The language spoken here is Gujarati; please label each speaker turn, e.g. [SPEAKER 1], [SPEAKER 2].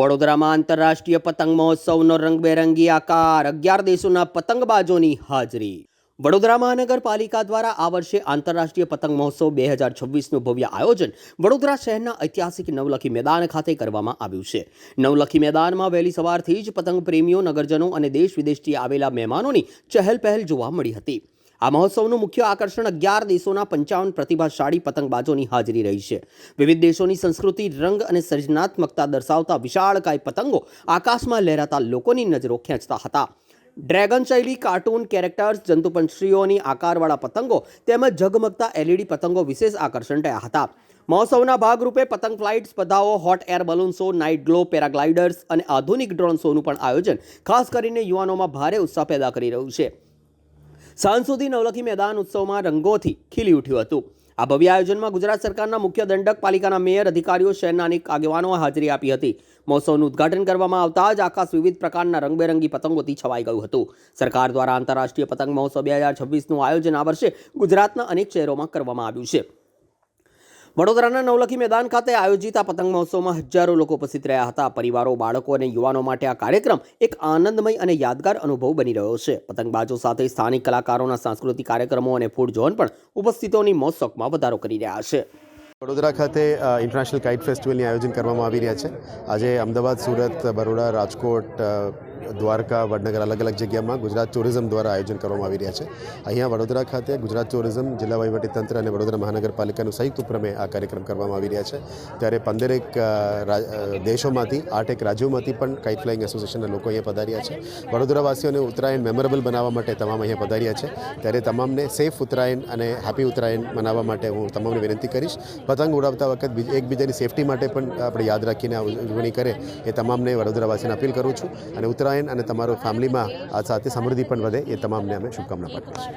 [SPEAKER 1] વડોદરામાં આંતરરાષ્ટ્રીય પતંગ મહોત્સવનો રંગબેરંગી આકાર. અગિયાર દેશોના પતંગબાજોની હાજરી. વડોદરા મહાનગરપાલિકા દ્વારા આ વર્ષે આંતરરાષ્ટ્રીય પતંગ મહોત્સવ બે હજાર છવ્વીસનું ભવ્ય આયોજન વડોદરા શહેરના ઐતિહાસિક નવલખી મેદાન ખાતે કરવામાં આવ્યું છે. નવલખી મેદાનમાં વહેલી સવારથી જ પતંગ પ્રેમીઓ નગરજનો અને દેશ વિદેશથી આવેલા મહેમાનોની ચહેલ પહેલ જોવા મળી હતી. આ મહોત્સવનું મુખ્ય આકર્ષણ અગિયાર દેશોના પંચાવન પ્રતિભાશાળી પતંગબાજોની હાજરી રહી છે. વિવિધ દેશોની સંસ્કૃતિ, રંગ અને સર્જનાત્મકતા દર્શાવતા વિશાળકાય પતંગો આકાશમાં લહેરાતા લોકોની નજરો ખેંચતા હતા. ડ્રેગન શૈલી, કાર્ટૂન કેરેક્ટર્સ, જંતુપંછીઓની આકારવાળા પતંગો તેમજ ઝગમગતા એલઈડી પતંગો વિશેષ આકર્ષણ રહ્યા હતા. મહોત્સવના ભાગરૂપે પતંગ ફ્લાઇટ સ્પર્ધાઓ, hot air balloon show, night glow, paragliders અને આધુનિક ડ્રોન શોનું પણ આયોજન ખાસ કરીને યુવાનોમાં ભારે ઉત્સાહ પેદા કરી રહ્યું છે. સાંજ સુધી નવલખી મેદાન ઉત્સવમાં રંગોથી ખીલી ઉઠ્યું હતું. આ ભવ્ય આયોજનમાં ગુજરાત સરકારના મુખ્ય દંડક પાલિકાના મેયર, અધિકારીઓ શહેરના અનેક આગેવાનો હાજરી આપી હતી. મહોત્સવનું ઉદ્ઘાટન કરવામાં આવતા જ આકાશ વિવિધ પ્રકારના રંગબેરંગી પતંગોથી છવાઈ ગયું હતું. સરકાર દ્વારા આંતરરાષ્ટ્રીય પતંગ મહોત્સવ બે હજાર છવ્વીસનું આયોજન આ વર્ષે ગુજરાતના અનેક શહેરોમાં કરવામાં આવ્યું છે. વડોદરાના નવલખી મેદાન ખાતે આયોજિત આ પતંગ મહોત્સવમાં હજારો લોકો ઉપસ્થિત રહ્યા હતા. પરિવારો, બાળકો અને યુવાનો માટે આ કાર્યક્રમ એક આનંદમય અને યાદગાર અનુભવ બની રહ્યો છે. પતંગબાજો સાથે સ્થાનિક કલાકારોના સાંસ્કૃતિક કાર્યક્રમો અને ફૂડ ઝોન પણ ઉપસ્થિતોની મોજશોખમાં વધારો કરી રહ્યા છે.
[SPEAKER 2] વડોદરા ખાતે ઇન્ટરનેશનલ કાઇટ ફેસ્ટિવલની આયોજન કરવામાં આવી રહ્યા છે. આજે અમદાવાદ, સુરત, બરોડા, રાજકોટ દ્વારકા, વડનગર અલગ અલગ જગ્યામાં ગુજરાત ટુરિઝમ દ્વારા આયોજન કરવામાં આવી રહ્યા છે. અહીંયા વડોદરા ખાતે ગુજરાત ટુરિઝમ, જિલ્લા વહીવટીતંત્ર અને વડોદરા મહાનગરપાલિકાનું સંયુક્ત ઉપક્રમે આ કાર્યક્રમ કરવામાં આવી રહ્યા છે. ત્યારે પંદરેક દેશોમાંથી આઠેક રાજ્યોમાંથી પણ કાઇટ ફ્લાઇંગ એસોસિએશનના લોકો અહીંયા પધાર્યા છે. વડોદરાવાસીઓને ઉત્તરાયણ મેમોરેબલ બનાવવા માટે તમામ અહીંયા પધાર્યા છે. ત્યારે તમામને સેફ ઉત્તરાયણ અને હેપી ઉત્તરાયણ મનાવવા માટે હું તમામને વિનંતી કરીશ. પતંગ ઉડાવતા વખત બીજ- એકબીજાની સેફટી માટે પણ આપણે યાદ રાખીને ઉજવણી કરે એ તમામને વડોદરાવાસીને અપીલ કરું છું. અને ઉત્તરાયણ અને તમારો ફેમિલીમાં આ સાથે સમૃદ્ધિ પણ વધે એ તમામને અમે શુભકામના પાઠવીશું.